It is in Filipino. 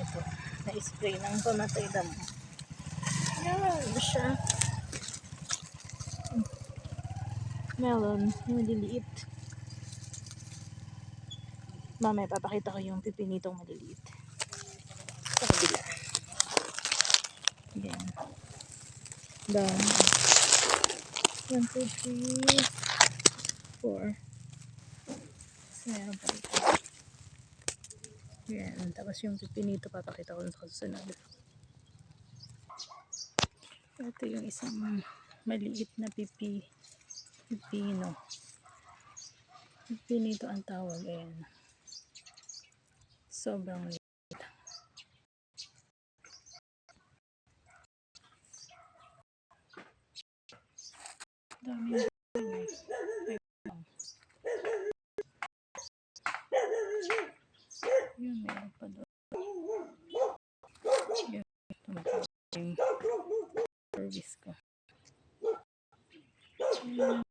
ito. Na-spray ng pamatay damo. Yan siya. Melon, maliliit. Mamaya papakita ko yung pipinitong maliliit. Sa kabila. Yan. Down. One, two, three, four. So, meron pa dito. Yan. Tapos yung pipinito papakita ko sa susunod. Ito yung isang maliit na pipi. Pipino. Pipinito ang tawag. Ayan. Sobrang liit. Dami Yun, meron pa doon. Yun, tumatawag yung service ko. Yun.